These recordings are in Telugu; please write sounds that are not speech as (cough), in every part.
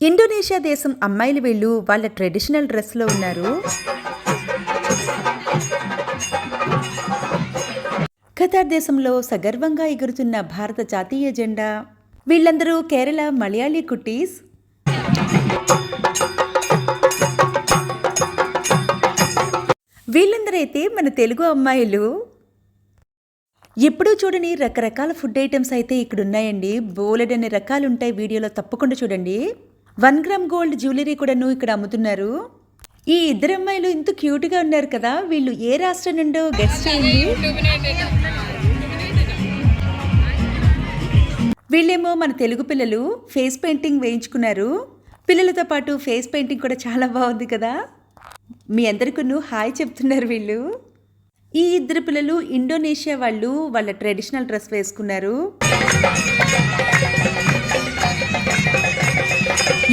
ఇండోనేషియా దేశం అమ్మాయిలు వీళ్ళు వాళ్ళ ట్రెడిషనల్ డ్రెస్లో ఉన్నారు. ఖతార్ దేశంలో సగర్వంగా ఎగురుతున్న భారత జాతీయ జెండా. వీళ్ళందరూ కేరళ మలయాళీ కుటీస్ వీళ్ళందరైతే మన తెలుగు అమ్మాయిలు. ఎప్పుడూ చూడని రకరకాల ఫుడ్ ఐటమ్స్ అయితే ఇక్కడ ఉన్నాయండి బోలెడన్ని రకాలు ఉంటాయి వీడియోలో తప్పకుండా చూడండి. వన్ గ్రామ్ గోల్డ్ జ్యువెలరీ కూడాను ఇక్కడ అమ్ముతున్నారు. ఈ ఇద్దరు అమ్మాయిలు ఇంత క్యూట్గా ఉన్నారు కదా వీళ్ళు ఏ రాష్ట్రం నుండో గెస్ట్ అయింది వీళ్ళేమో మన తెలుగు పిల్లలు ఫేస్ పెయింటింగ్ వేయించుకున్నారు. పిల్లలతో పాటు ఫేస్ పెయింటింగ్ కూడా చాలా బాగుంది కదా. మీ అందరికీ హాయ్ చెప్తున్నారు వీళ్ళు. ఈ ఇద్దరు పిల్లలు ఇండోనేషియా వాళ్ళు వాళ్ళ ట్రెడిషనల్ డ్రెస్ వేసుకున్నారు.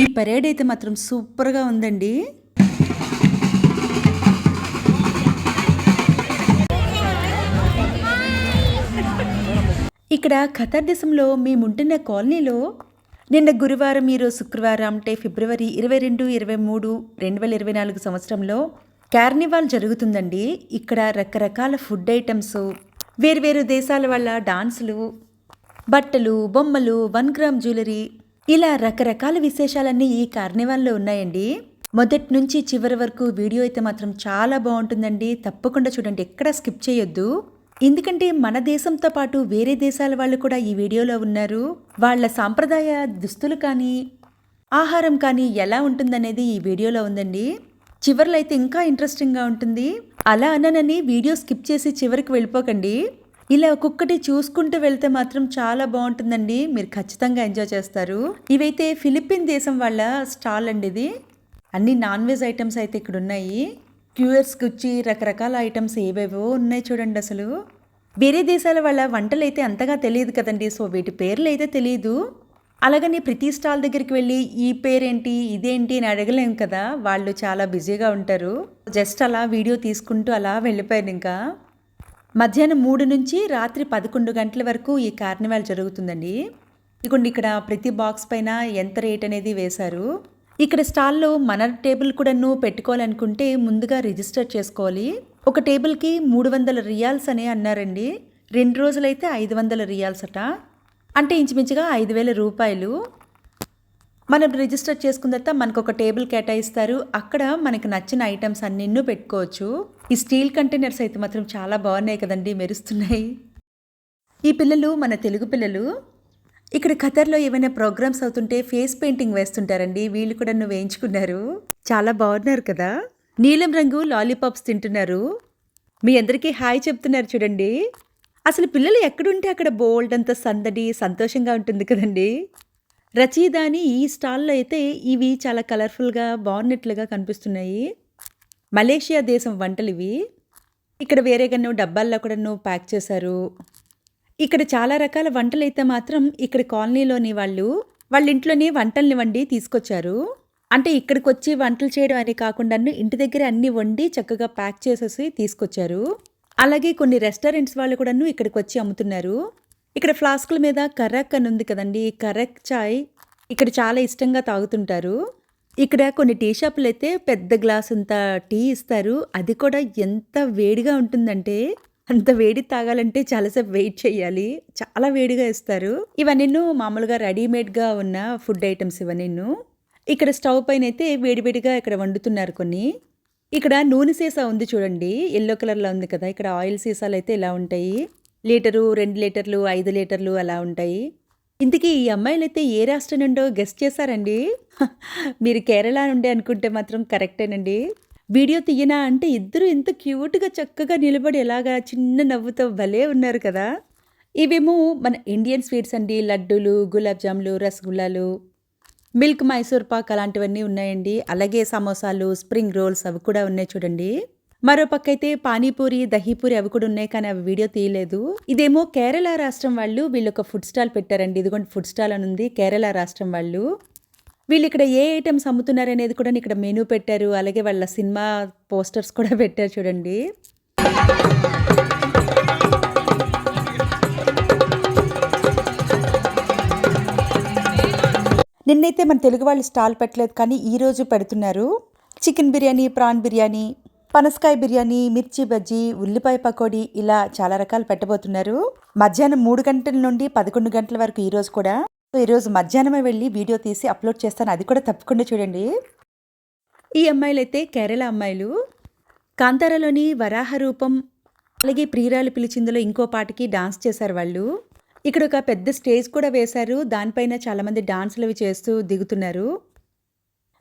ఈ పరేడ్ అయితే మాత్రం సూపర్గా ఉందండి. ఇక్కడ ఖతర్ దేశంలో మేముంటున్న కాలనీలో నిన్న గురువారం ఈరోజు శుక్రవారం అంటే ఫిబ్రవరి ఇరవై రెండు ఇరవై మూడు రెండు వేల ఇరవై నాలుగు సంవత్సరంలో కార్నివాల్ జరుగుతుందండి. ఇక్కడ రకరకాల ఫుడ్ ఐటమ్స్ వేరువేరు దేశాల వాళ్ళ డాన్సులు బట్టలు బొమ్మలు వన్ గ్రామ్ జ్యువెలరీ ఇలా రకరకాల విశేషాలన్నీ ఈ కార్నివాల్లో ఉన్నాయండి. మొదటి నుంచి చివరి వరకు వీడియో అయితే మాత్రం చాలా బాగుంటుందండి. తప్పకుండా చూడండి ఎక్కడ స్కిప్ చేయొద్దు. ఎందుకంటే మన దేశంతో పాటు వేరే దేశాల వాళ్ళు కూడా ఈ వీడియోలో ఉన్నారు. వాళ్ళ సాంప్రదాయ దుస్తులు కానీ ఆహారం కానీ ఎలా ఉంటుందనేది ఈ వీడియోలో ఉందండి. చివరిలో అయితే ఇంకా ఇంట్రెస్టింగ్గా ఉంటుంది. అలా అననని వీడియో స్కిప్ చేసి చివరికి వెళ్ళిపోకండి. ఇలా ఒక్కొక్కటి చూసుకుంటూ వెళ్తే మాత్రం చాలా బాగుంటుందండి. మీరు ఖచ్చితంగా ఎంజాయ్ చేస్తారు. ఇవైతే ఫిలిప్పీన్ దేశం వాళ్ళ స్టాల్ అండి ఇది. అన్ని నాన్ వెజ్ ఐటమ్స్ అయితే ఇక్కడ ఉన్నాయి. క్యూయర్స్కి వచ్చి రకరకాల ఐటమ్స్ ఏవేవో ఉన్నాయి చూడండి అసలు. వేరే దేశాల వాళ్ళ వంటలు అయితే అంతగా తెలియదు కదండి. సో వీటి పేర్లు అయితే తెలియదు. అలాగని ప్రతి స్టాల్ దగ్గరికి వెళ్ళి ఈ పేరేంటి ఇదేంటి అని అడగలేం కదా. వాళ్ళు చాలా బిజీగా ఉంటారు. జస్ట్ అలా వీడియో తీసుకుంటూ అలా వెళ్ళిపోయారు ఇంకా. మధ్యాహ్నం మూడు నుంచి రాత్రి పదకొండు గంటల వరకు ఈ కార్నివాల్ జరుగుతుందండి. ఇకండి ఇక్కడ ప్రతి బాక్స్ పైన ఎంత రేట్ అనేది వేశారు. ఇక్కడ స్టాల్లో మన టేబుల్ కూడాను పెట్టుకోవాలనుకుంటే ముందుగా రిజిస్టర్ చేసుకోవాలి. ఒక టేబుల్కి మూడు వందల రియాల్స్ అనే అన్నారండి. రెండు రోజులైతే ఐదు వందల రియాల్స్ అట. అంటే ఇంచుమించుగా ఐదు వేల రూపాయలు. మనం రిజిస్టర్ చేసుకున్న తర్వాత మనకు ఒక టేబుల్ కేటాయిస్తారు. అక్కడ మనకు నచ్చిన ఐటమ్స్ అన్నిన్నూ పెట్టుకోవచ్చు. ఈ స్టీల్ కంటైనర్స్ అయితే మాత్రం చాలా బాగున్నాయి కదండి మెరుస్తున్నాయి. ఈ పిల్లలు మన తెలుగు పిల్లలు ఇక్కడ ఖతర్లో ఏమైనా ప్రోగ్రామ్స్ అవుతుంటే ఫేస్ పెయింటింగ్ వేస్తుంటారండి. వీళ్ళు కూడా నువ్వు వేయించుకున్నారు. చాలా బాగున్నారు కదా. నీలం రంగు లాలీపాప్స్ తింటున్నారు. మీ అందరికీ హాయ్ చెప్తున్నారు చూడండి. అసలు పిల్లలు ఎక్కడుంటే అక్కడ బోల్డ్ అంత సందడి సంతోషంగా ఉంటుంది కదండి. రచీదాని ఈ స్టాల్లో అయితే ఇవి చాలా కలర్ఫుల్గా బాగున్నట్లుగా కనిపిస్తున్నాయి. మలేషియా దేశం వంటలు ఇవి ఇక్కడ వేరేగాను డబ్బాల్లో కూడాను ప్యాక్ చేశారు. ఇక్కడ చాలా రకాల వంటలు అయితే మాత్రం ఇక్కడ కాలనీలోని వాళ్ళు వాళ్ళ ఇంట్లోనే వంటల్ని వండి తీసుకొచ్చారు. అంటే ఇక్కడికి వచ్చి వంటలు చేయడం అని కాకుండా ఇంటి దగ్గర అన్ని వండి చక్కగా ప్యాక్ చేసేసి తీసుకొచ్చారు. అలాగే కొన్ని రెస్టారెంట్స్ వాళ్ళు కూడాను ఇక్కడికి వచ్చి అమ్ముతున్నారు. ఇక్కడ ఫ్లాస్కుల మీద కరక్ అని ఉంది కదండి. కరక్ చాయ్ ఇక్కడ చాలా ఇష్టంగా తాగుతుంటారు. ఇక్కడ కొన్ని టీ షాపులు అయితే పెద్ద గ్లాస్ అంత టీ ఇస్తారు. అది కూడా ఎంత వేడిగా ఉంటుందంటే అంత వేడి తాగాలంటే చాలాసేపు వెయిట్ చేయాలి. చాలా వేడిగా ఇస్తారు. ఇవన్నీ మామూలుగా రెడీమేడ్గా ఉన్న ఫుడ్ ఐటమ్స్ ఇవన్నీ ఇక్కడ స్టవ్ పైన అయితే వేడివేడిగా ఇక్కడ వండుతున్నారు కొన్ని. ఇక్కడ నూనె సీసా ఉంది చూడండి. ఎల్లో కలర్లో ఉంది కదా. ఇక్కడ ఆయిల్ సీసాలు అయితే ఇలా ఉంటాయి. లీటరు రెండు లీటర్లు ఐదు లీటర్లు అలా ఉంటాయి. ఇంతకీ ఈ అమ్మాయిలు అయితే ఏ రాష్ట్రం నుండో గెస్ట్ చేశారండి? (laughs) మీరు కేరళ నుండి అనుకుంటే మాత్రం కరెక్టేనండి. వీడియో తీయనా అంటే ఇద్దరు ఎంత క్యూట్గా చక్కగా నిలబడి ఎలాగా చిన్న నవ్వుతో భలే ఉన్నారు కదా. ఇవేమో మన ఇండియన్ స్వీట్స్ అండి. లడ్డూలు గులాబ్ జాములు రసగుల్లాలు మిల్క్ మైసూర్ పాక్ అలాంటివన్నీ ఉన్నాయండి. అలాగే సమోసాలు స్ప్రింగ్ రోల్స్ అవి కూడా ఉన్నాయి చూడండి. మరో అయితే పానీపూరి దహీపూరి అవి కూడా ఉన్నాయి కానీ అవి వీడియో తీయలేదు. ఇదేమో కేరళ రాష్ట్రం వాళ్ళు వీళ్ళు ఒక ఫుడ్ స్టాల్ పెట్టారండి. ఇదిగోండి ఫుడ్ స్టాల్ అని ఉంది. కేరళ రాష్ట్రం వాళ్ళు. వీళ్ళు ఇక్కడ ఏ ఐటమ్స్ అమ్ముతున్నారు అనేది కూడా ఇక్కడ మెనూ పెట్టారు. అలాగే వాళ్ళ సినిమా పోస్టర్స్ కూడా పెట్టారు చూడండి. నిన్నైతే మన తెలుగు వాళ్ళు స్టాల్ పెట్టలేదు కానీ ఈరోజు పెడుతున్నారు. చికెన్ బిర్యానీ ప్రాన్ బిర్యానీ పనసకాయ బిర్యానీ మిర్చి బజ్జీ ఉల్లిపాయ పకోడీ ఇలా చాలా రకాలు పెట్టబోతున్నారు. మధ్యాహ్నం మూడు గంటల నుండి పదకొండు గంటల వరకు ఈరోజు కూడా. సో ఈరోజు మధ్యాహ్నమే వెళ్ళి వీడియో తీసి అప్లోడ్ చేస్తాను. అది కూడా తప్పకుండా చూడండి. ఈ అమ్మాయిలు అయితే కేరళ అమ్మాయిలు. కాంతారాలోని వరాహ రూపం అలాగే ప్రియురాలు పిలిచిందులో ఇంకో పాటకి డాన్స్ చేశారు వాళ్ళు. ఇక్కడ ఒక పెద్ద స్టేజ్ కూడా వేశారు. దానిపైన చాలామంది డాన్సులు అవి చేస్తూ దిగుతున్నారు.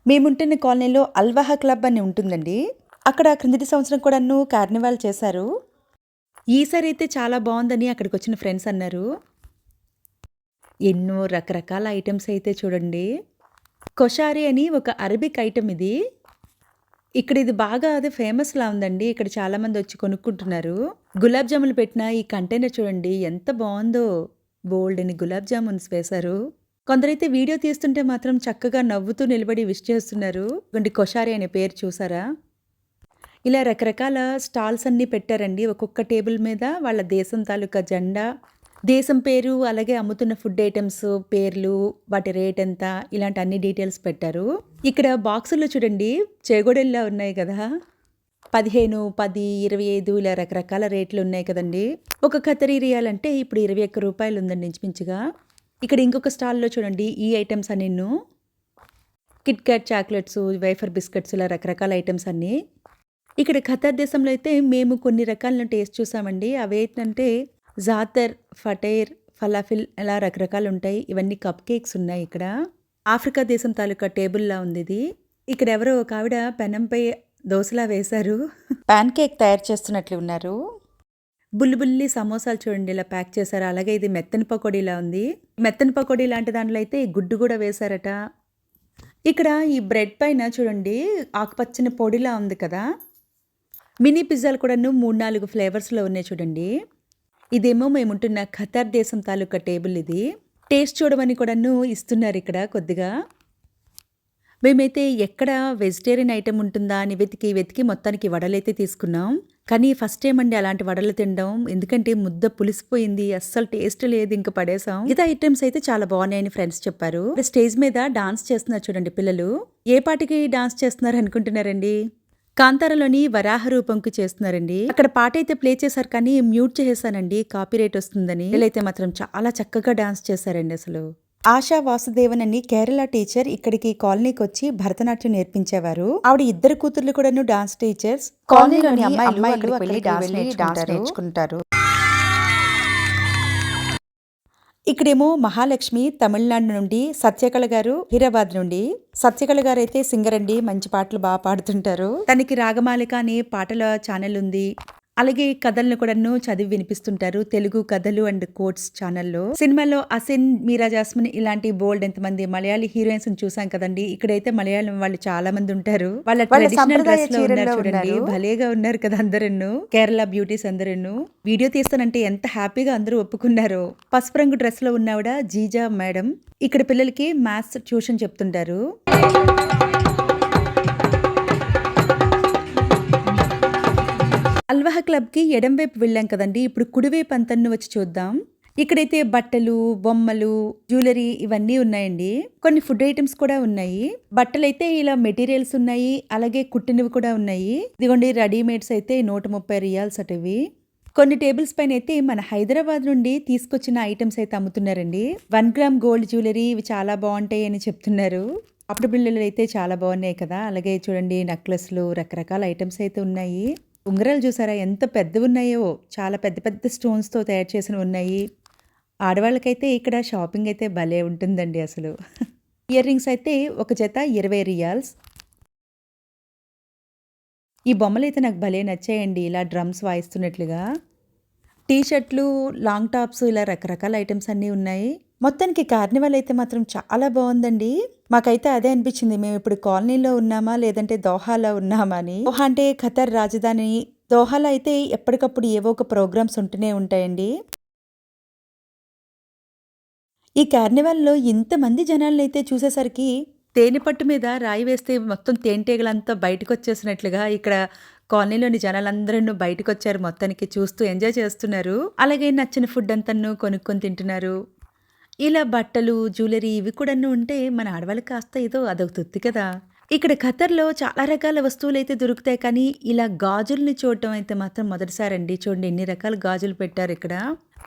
మేముంటున్న కాలనీలో అల్వాహ క్లబ్ అని ఉంటుందండి. అక్కడ క్రిందటి సంవత్సరం కూడాను కార్నివాల్ చేశారు. ఈసారి అయితే చాలా బాగుందని అక్కడికి వచ్చిన ఫ్రెండ్స్ అన్నారు. ఎన్నో రకరకాల ఐటమ్స్ అయితే చూడండి. కొషారి అని ఒక అరబిక్ ఐటమ్ ఇది. ఇక్కడ ఇది బాగా అది ఫేమస్లా ఉందండి. ఇక్కడ చాలామంది వచ్చి కొనుక్కుంటున్నారు. గులాబ్ జాములు పెట్టిన ఈ కంటైనర్ చూడండి ఎంత బాగుందో. బోల్డ్ అని గులాబ్ జామున్స్ వేశారు. కొందరైతే వీడియో తీస్తుంటే మాత్రం చక్కగా నవ్వుతూ నిలబడి విష్ చేస్తున్నారు. గుండి కొషారి అనే పేరు చూసారా? ఇలా రకరకాల స్టాల్స్ అన్నీ పెట్టారండి. ఒక్కొక్క టేబుల్ మీద వాళ్ళ దేశం తాలూకా జెండా దేశం పేరు అలాగే అమ్ముతున్న ఫుడ్ ఐటమ్స్ పేర్లు వాటి రేట్ ఎంత ఇలాంటి అన్ని డీటెయిల్స్ పెట్టారు. ఇక్కడ బాక్సుల్లో చూడండి చేగోడెల్లా ఉన్నాయి కదా. పదిహేను పది ఇరవై ఐదు ఇలా రకరకాల రేట్లు ఉన్నాయి కదండి. ఒక కతరీ రియాలంటే ఇప్పుడు ఇరవై ఒక్క రూపాయలు ఉందండి ఇంచుమించుగా. ఇక్కడ ఇంకొక స్టాల్లో చూడండి ఈ ఐటమ్స్ అన్నిను KitKat chocolates wafer biscuits ఇలా రకరకాల ఐటమ్స్ అన్నీ. ఇక్కడ ఖతార్ దేశంలో అయితే మేము కొన్ని రకాలను టేస్ట్ చూసామండి. అవి ఏంటంటే జాతర్ ఫటైర్ ఫలాఫిల్ ఇలా రకరకాలు ఉంటాయి. ఇవన్నీ కప్ కేక్స్ ఉన్నాయి ఇక్కడ. ఆఫ్రికా దేశం తాలూకా టేబుల్లా ఉంది ఇది. ఇక్కడ ఎవరో ఒక ఆవిడ పెనంపై దోశలా వేశారు. పాన్ కేక్ తయారు చేస్తున్నట్లు ఉన్నారు. బుల్లి బుల్లి సమోసాలు చూడండి ఇలా ప్యాక్ చేశారు. అలాగే ఇది మెత్తని పకోడీలా ఉంది. మెత్తని పకోడీ లాంటి దాంట్లో అయితే గుడ్డు కూడా వేశారట. ఇక్కడ ఈ బ్రెడ్ పైన చూడండి ఆకుపచ్చని పొడిలా ఉంది కదా. మినీ పిజ్జాలు కూడాను మూడు నాలుగు ఫ్లేవర్స్లో ఉన్నాయి చూడండి. ఇదేమో మేముంటున్న ఖతార్ దేశం తాలూకా టేబుల్ ఇది. టేస్ట్ చూడమని కూడాను ఇస్తున్నారు ఇక్కడ కొద్దిగా. మేమైతే ఎక్కడ వెజిటేరియన్ ఐటెం ఉంటుందా అని వెతికి వెతికి మొత్తానికి వడలైతే తీసుకున్నాం. కానీ ఫస్ట్ టైం అండి అలాంటి వడలు తినడం. ఎందుకంటే ముద్ద పులిసిపోయింది అస్సలు టేస్ట్ లేదు ఇంకా పడేసాం. మిగతా ఐటమ్స్ అయితే చాలా బాగున్నాయని ఫ్రెండ్స్ చెప్పారు. స్టేజ్ మీద డాన్స్ చేస్తున్నారు చూడండి పిల్లలు. ఏ పాటికి డాన్స్ చేస్తున్నారు అనుకుంటున్నారండి? కాంతారలోని వరాహ రూపంకి చేస్తున్నారండి. అక్కడ పాట అయితే ప్లే చేశారు కానీ మ్యూట్ చేసేసానండి కాపీ రైట్ వస్తుందని. వీళ్ళైతే మాత్రం చాలా చక్కగా డాన్స్ చేశారండి అసలు. ఆశా వాసుదేవన్ అని కేరళ టీచర్ ఇక్కడికి కాలనీకి వచ్చి భరతనాట్యం నేర్పించేవారు. ఆవిడ ఇద్దరు కూతుర్లు కూడాను డాన్స్ టీచర్స్. కాలనీలోని అమ్మాయిలు డాన్స్ నేర్చుకుంటారు. ఇక్కడేమో మహాలక్ష్మి తమిళనాడు నుండి సత్యకళ గారు హైదరాబాద్ నుండి. సత్యకళ గారు అయితే సింగర్ అండి మంచి పాటలు బాగా పాడుతుంటారు. తనకి రాగమాలిక అనే పాటల ఛానల్ ఉంది. అలాగే కథలను కూడాను చదివి వినిపిస్తుంటారు. తెలుగు కథలు అండ్ కోట్స్ ఛానల్లో. సినిమాలో అసిన్ మీరా జాస్మిన్ ఇలాంటి బోల్డ్ ఎంతమంది మలయాళీ హీరోయిన్స్ చూసాం కదండి. ఇక్కడైతే మలయాళం వాళ్ళు చాలా మంది ఉంటారు. వాళ్ళ ట్రెడిషనల్ డ్రెస్లో ఉన్నారు చూడండి. భలేగా ఉన్నారు కదా అందరూ కేరళ బ్యూటీస్ అందరూ వీడియో తీస్తానంటే ఎంత హ్యాపీగా అందరూ ఒప్పుకున్నారో. పసుపు రంగు డ్రెస్లో ఉన్నవిడ జీజా మేడం. ఇక్కడ పిల్లలకి మ్యాథ్స్ ట్యూషన్ చెప్తుంటారు. అల్వాహ క్లబ్కి ఎడంవైపు వెళ్ళాం కదండి. ఇప్పుడు కుడివైపు అంతన్ను వచ్చి చూద్దాం. ఇక్కడైతే బట్టలు బొమ్మలు జ్యువెలరీ ఇవన్నీ ఉన్నాయండి. కొన్ని ఫుడ్ ఐటమ్స్ కూడా ఉన్నాయి. బట్టలైతే ఇలా మెటీరియల్స్ ఉన్నాయి. అలాగే కుట్టినవి కూడా ఉన్నాయి. ఇదిగోండి రెడీమేడ్స్ అయితే నూట ముప్పై రియాల్స్ అటవి కొన్ని టేబుల్స్ పైన అయితే మన హైదరాబాద్ నుండి తీసుకొచ్చిన ఐటమ్స్ అయితే అమ్ముతున్నారండి. వన్ గ్రామ్ గోల్డ్ జ్యువెలరీ ఇవి చాలా బాగుంటాయి అని చెప్తున్నారు. అప్పుడు బిళ్ళలు అయితే చాలా బాగున్నాయి కదా. అలాగే చూడండి నెక్లెస్లు రకరకాల ఐటమ్స్ అయితే ఉన్నాయి. ఉంగరాలు చూసారా? ఎంత పెద్దవి ఉన్నాయో చాలా పెద్ద పెద్ద స్టోన్స్తో తయారు చేసినవి ఉన్నాయి. ఆడవాళ్ళకైతే ఇక్కడ షాపింగ్ అయితే భలే ఉంటుందండి అసలు. ఇయర్ రింగ్స్ అయితే ఒక జత ఇరవై రియాల్స్. ఈ బొమ్మలు అయితే నాకు భలే నచ్చాయండి. ఇలా డ్రమ్స్ వాయిస్తున్నట్లుగా. టీ షర్ట్లు లాంగ్ టాప్స్ ఇలా రకరకాల ఐటమ్స్ అన్నీ ఉన్నాయి. మొత్తానికి కార్నివాల్ అయితే మాత్రం చాలా బాగుందండి. మాకైతే అదే అనిపించింది. మేము ఇప్పుడు కాలనీలో ఉన్నామా లేదంటే దోహాలో ఉన్నామా అని. దోహా అంటే ఖతర్ రాజధాని. దోహాలో అయితే ఎప్పటికప్పుడు ఏవో ఒక ప్రోగ్రామ్స్ ఉంటూనే ఉంటాయండి. ఈ కార్నివాల్లో ఇంతమంది జనాలను అయితే చూసేసరికి తేనె పట్టు మీద రాయి వేస్తే మొత్తం తేనెటీగలంతా బయటకు వచ్చేసినట్లుగా ఇక్కడ కాలనీలోని జనాలందరూ బయటకు వచ్చారు మొత్తానికి చూస్తూ ఎంజాయ్ చేస్తున్నారు. అలాగే నచ్చిన ఫుడ్ అంతా కొనుక్కొని తింటున్నారు. ఇలా బట్టలు, జ్యువెలరీ ఇవి కూడాను ఉంటే మన ఆడవాళ్ళకి కాస్త ఏదో అదొక తృప్తి కదా! ఇక్కడ ఖతర్‌లో చాలా రకాల వస్తువులు అయితే దొరుకుతాయి కానీ, ఇలా గాజుల్ని చూడటం అయితే మాత్రం మొదటిసారండి. చూడండి ఎన్ని రకాల గాజులు పెట్టారు ఇక్కడ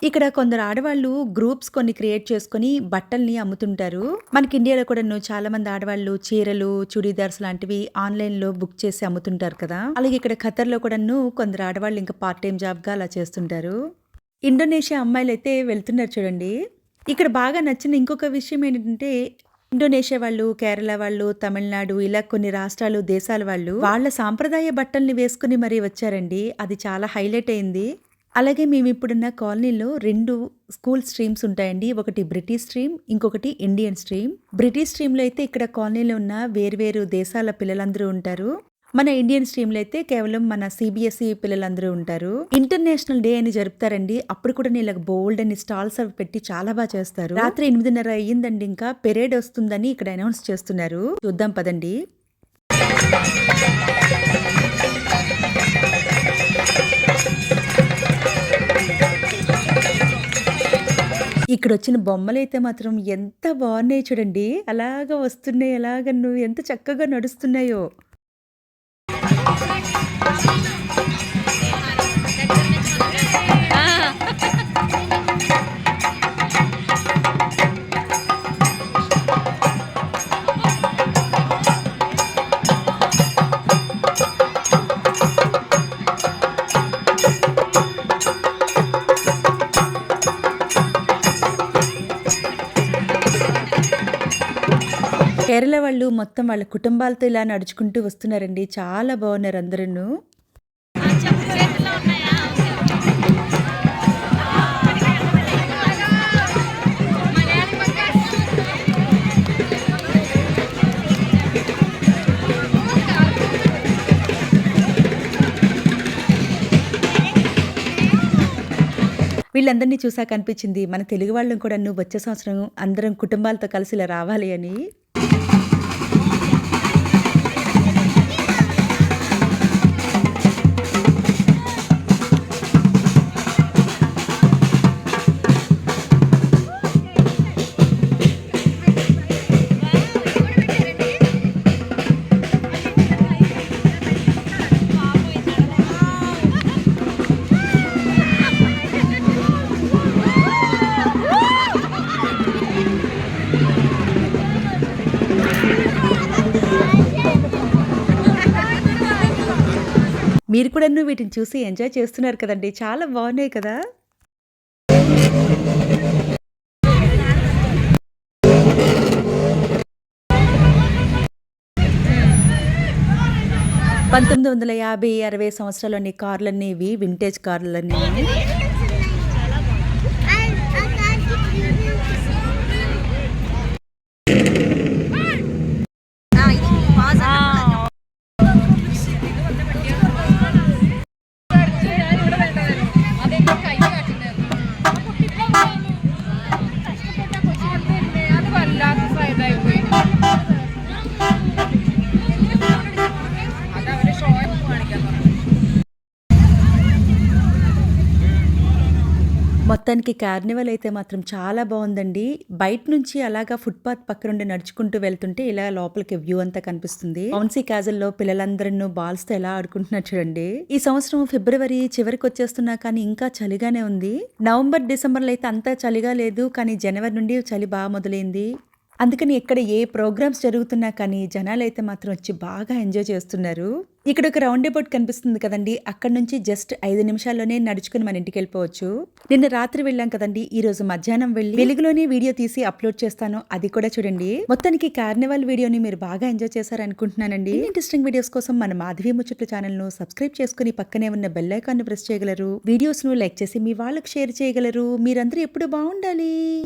ఇక్కడ కొందరు ఆడవాళ్ళు గ్రూప్స్ కొన్ని క్రియేట్ చేసుకొని బట్టల్ని అమ్ముతుంటారు. మనకి ఇండియాలో కూడాను చాలా మంది ఆడవాళ్ళు చీరలు, చుడీదార్స్ లాంటివి ఆన్‌లైన్‌లో బుక్ చేసి అమ్ముతుంటారు కదా! అలాగే ఇక్కడ ఖతర్‌లో కూడాను కొందరు ఆడవాళ్ళు ఇంకా పార్ట్ టైం జాబ్‌గా అలా చేస్తుంటారు. ఇండోనేషియా అమ్మాయిలు అయితే వెళ్తున్నారు చూడండి. ఇక్కడ బాగా నచ్చిన ఇంకొక విషయం ఏంటంటే ఇండోనేషియా వాళ్ళు, కేరళ వాళ్ళు, తమిళనాడు ఇలా కొన్ని రాష్ట్రాలు, దేశాల వాళ్ళు వాళ్ళ సాంప్రదాయ బట్టల్ని వేసుకుని మరీ వచ్చారండి. అది చాలా హైలైట్ అయింది. అలాగే మేమిప్పుడున్న కాలనీలో రెండు స్కూల్ స్ట్రీమ్స్ ఉంటాయండి. ఒకటి బ్రిటిష్ స్ట్రీమ్, ఇంకొకటి ఇండియన్ స్ట్రీమ్. బ్రిటిష్ స్ట్రీమ్‌లో అయితే ఇక్కడ కాలనీలో ఉన్న వేర్వేరు దేశాల పిల్లలందరూ ఉంటారు. మన ఇండియన్ స్ట్రీమ్‌లో అయితే కేవలం మన సిబిఎస్ఈ పిల్లలందరూ ఉంటారు. ఇంటర్నేషనల్ డే అని జరుపుతారండి. అప్పుడు కూడా నీళ్ళకి బోల్డ్ అని స్టాల్స్ అవి పెట్టి చాలా బాగా చేస్తారు. రాత్రి 8:30 అయ్యిందండి ఇంకా పెరేడ్ వస్తుందని ఇక్కడ అనౌన్స్ చేస్తున్నారు. చూద్దాం పదండి. బొమ్మలు అయితే మాత్రం ఎంత బాగున్నాయి చూడండి. అలాగా వస్తున్నాయి. అలాగను ఎంత చక్కగా నడుస్తున్నాయో. Thank you. కేరళ వాళ్ళు మొత్తం వాళ్ళ కుటుంబాలతో ఇలా నడుచుకుంటూ వస్తున్నారండి. చాలా బాగున్నారు అందరూ వీళ్ళందరిని చూసాక అనిపించింది మన తెలుగు వాళ్ళం నువ్వు వచ్చే సంవత్సరం అందరం కుటుంబాలతో కలిసి ఇలా రావాలి అని. మీరు కూడాను వీటిని చూసి ఎంజాయ్ చేస్తున్నారు కదండి చాలా బాగున్నాయి కదా! పంతొమ్మిది వందల యాభై, అరవై సంవత్సరాల్లోని కార్లన్నీ ఇవి వింటేజ్ కార్లన్నీ. మొత్తానికి కార్నివల్ అయితే మాత్రం చాలా బాగుందండి. బయట నుంచి అలాగా ఫుట్‌పాత్ పక్కనుండి నడుచుకుంటూ వెళ్తుంటే ఇలా లోపలికి వ్యూ అంతా కనిపిస్తుంది. బౌన్సీ క్యాజల్‌లో బాల్స్ బాల్స్‌తో ఎలా ఆడుకుంటున్నారు చూడండి. ఈ సంవత్సరం ఫిబ్రవరి చివరికి వచ్చేస్తున్నా కానీ ఇంకా చలిగానే ఉంది. నవంబర్, డిసెంబర్‌లో అయితే అంత చలిగా లేదు. కానీ జనవరి నుండి చలి బాగా మొదలైంది. అందుకని ఇక్కడ ఏ ప్రోగ్రామ్స్ జరుగుతున్నా కానీ జనాలు అయితే మాత్రం వచ్చి బాగా ఎంజాయ్ చేస్తున్నారు. ఇక్కడ ఒక రౌండ్ అబౌట్ కనిపిస్తుంది కదండీ. అక్కడ నుంచి జస్ట్ ఐదు నిమిషాల్లోనే నడుచుకుని మన ఇంటికి వెళ్ళిపోవచ్చు నిన్న రాత్రి వెళ్ళాం కదండీ. ఈ రోజు మధ్యాహ్నం వెళ్ళి వెలుగులోనే వీడియో తీసి అప్‌లోడ్ చేస్తాను. అది కూడా చూడండి. మొత్తానికి కార్నివాల్ వీడియోని మీరు బాగా ఎంజాయ్ చేశారనుకుంటున్నానండి. అనుకుంటున్నానండి ఇంట్రెస్టింగ్ వీడియోస్ కోసం మన మాధవి ఛానల్ను సబ్స్క్రైబ్ చేసుకొని పక్కనే ఉన్న బెల్ ఐకాన్ ప్రెస్ చేయగలరు. వీడియోస్‌ను లైక్ చేసి మీ వాళ్ళకి షేర్ చేయగలరు. మీరందరూ ఎప్పుడు బాగుండాలి.